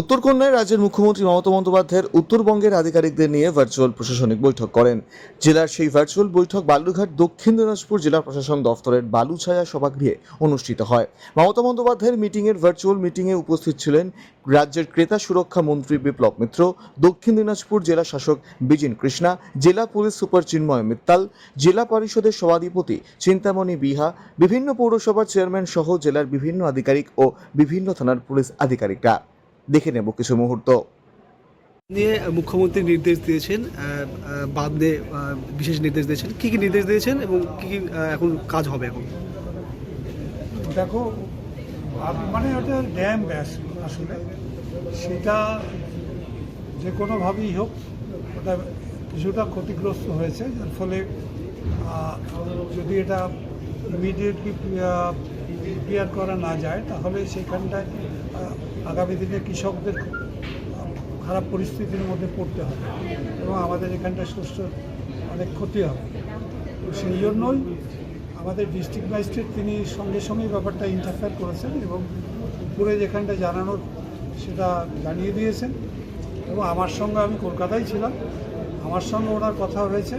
উত্তরকন্যায় রাজ্যের মুখ্যমন্ত্রী মমতা বন্দ্যোপাধ্যায়ের উত্তরবঙ্গের আধিকারিকদের নিয়ে ভার্চুয়াল প্রশাসনিক বৈঠক করেন। জেলার সেই ভার্চুয়াল বৈঠক বালুরঘাট, দক্ষিণ দিনাজপুর জেলা প্রশাসন দফতরের বালুছায়া সভাগৃহে অনুষ্ঠিত হয়। মমতা বন্দ্যোপাধ্যায়ের মিটিংয়ের ভার্চুয়াল মিটিংয়ে উপস্থিত ছিলেন রাজ্যের ক্রেতা সুরক্ষা মন্ত্রী বিপ্লব মিত্র, দক্ষিণ দিনাজপুর জেলা শাসক বিজিন কৃষ্ণা, জেলা পুলিশ সুপার চিন্ময় মিত্তাল, জেলা পরিষদের সভাধিপতি চিন্তামণি বিহা, বিভিন্ন পৌরসভার চেয়ারম্যান সহ জেলার বিভিন্ন আধিকারিক ও বিভিন্ন থানার পুলিশ আধিকারিকরা। দেখে নেব কিছু মুহূর্ত। নিয়ে মুখ্যমন্ত্রী নির্দেশ দিয়েছেন বাঁধে আহ, বিশেষ নির্দেশ দিয়েছেন। কি কি নির্দেশ দিয়েছেন এবং কি কি এখন কাজ হবে এখন? দেখো মানে ওটা ড্যাম ব্যাস আসলে। সেটা যে কোনোভাবেই হোক ওটা কিছুটা ক্ষতিগ্রস্ত হয়েছে যার ফলে যদি এটা ইমিডিয়েটলি রিপেয়ার করা না যায় তাহলে সেখানটায় আগামী দিনে কৃষকদের খারাপ পরিস্থিতির মধ্যে পড়তে হবে এবং আমাদের এখানটায় শস্য অনেক ক্ষতি হবে। সেই জন্যই আমাদের ডিস্ট্রিক্ট ম্যাজিস্ট্রেট তিনি সঙ্গে সঙ্গেই ব্যাপারটা ইন্টারফেয়ার করেছেন এবং উপরে যেখানটা জানানোর সেটা জানিয়ে দিয়েছেন। এবং আমার সঙ্গে আমি কলকাতায় ছিলাম, আমার সঙ্গে ওনার কথা হয়েছে।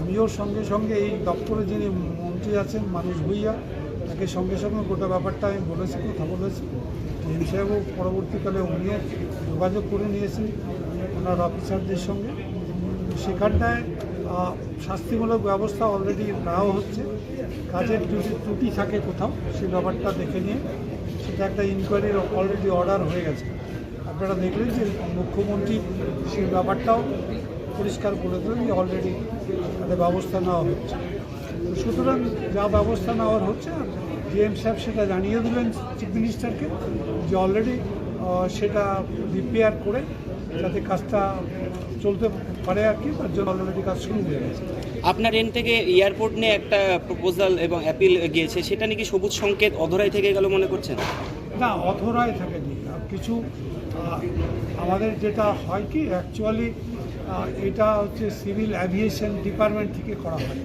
আমিও সঙ্গে সঙ্গে এই দপ্তরে যিনি মন্ত্রী আছেন, মানুষ ভুইয়া, তাকে সঙ্গে সঙ্গে গোটা ব্যাপারটা আমি বলেছি, কথা বলেছি। ডিএম সাহেবও পরবর্তীকালে উনি যোগাযোগ করে নিয়েছেন ওনার অফিসারদের সঙ্গে। সেখানটায় শাস্তিমূলক ব্যবস্থা অলরেডি নেওয়া হচ্ছে। কাজের যদি ত্রুটি থাকে কোথাও, সেই ব্যাপারটা দেখে নিয়ে সেটা একটা ইনকোয়ারির অলরেডি অর্ডার হয়ে গেছে। আপনারা দেখলেন যে মুখ্যমন্ত্রী সেই ব্যাপারটাও পরিষ্কার করে দিলেন যে অলরেডি তাদের ব্যবস্থা নেওয়া হচ্ছে। সুতরাং যা ব্যবস্থা নেওয়ার হচ্ছে ডিএম সাহেব সেটা জানিয়ে দিলেন চিফ মিনিস্টারকে যে অলরেডি সেটা রিপেয়ার করে যাতে কাজটা চলতে পারে আর কি তার জন্য অলরেডি কাজ শুরু হয়ে গেছে। আপনার এন থেকে এয়ারপোর্ট নিয়ে একটা প্রপোজাল এবং অ্যাপিল গিয়েছে সেটা নাকি সবুজ সংকেত অধরাই থেকে গেল মনে করছেন? না অথরায় থাকেনি কিছু আমাদের যেটা হয় কি অ্যাকচুয়ালি এটা হচ্ছে সিভিল অ্যাভিয়েশন ডিপার্টমেন্ট থেকে করা হয়।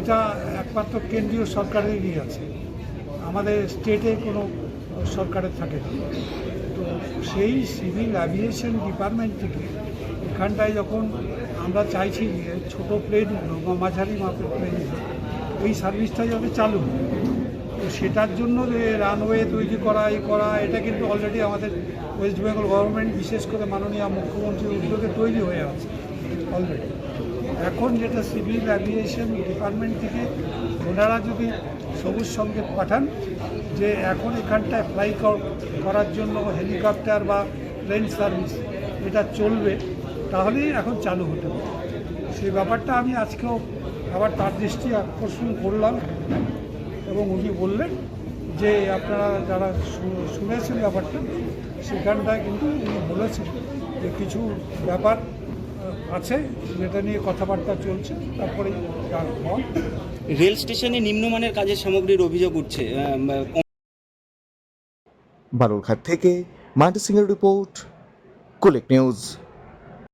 এটা একমাত্র কেন্দ্রীয় সরকারেরই আছে। স্টেটে কোনো সরকারের থাকে না। তো সেই সিভিল অ্যাভিয়েশন ডিপার্টমেন্ট থেকে এখানটায় যখন আমরা চাইছি যে ছোটো প্লেনগুলো বা মাঝারি মাপের প্লেনগুলো এই সার্ভিসটা যাতে চালু হয়। তো সেটার জন্য যে রানওয়ে তৈরি করা এই করা, এটা কিন্তু অলরেডি আমাদের ওয়েস্ট বেঙ্গল গভর্নমেন্ট বিশেষ করে মাননীয় মুখ্যমন্ত্রীর উদ্যোগে তৈরি হয়ে আছে অলরেডি এখন যেটা সিভিল অ্যাভিয়েশন ডিপার্টমেন্ট থেকে ওনারা যদি সবুজ সংকেত পাঠান যে এখন এখানটায় ফ্লাই করার জন্য হেলিকপ্টার বা প্লেন সার্ভিস এটা চলবে, তাহলেই এখন চালু হতে পারে। সেই ব্যাপারটা আমি আজকেও আবার তার দৃষ্টি আকর্ষণ করলাম এবং উনি বললেন যে আপনারা যারা শুনেছেন ব্যাপারটা, সেখানটায় কিন্তু উনি বলেছেন যে কিছু ব্যাপার আছে যেটা নিয়ে কথাবার্তা চলছে তারপরে রেল স্টেশনে নিম্নমানের কাজের সামগ্রীর অভিযোগ উঠছে বারুরঘাট বালুরঘাট থেকে মান্টি সিংয়ের রিপোর্ট কুলেক নিউজ।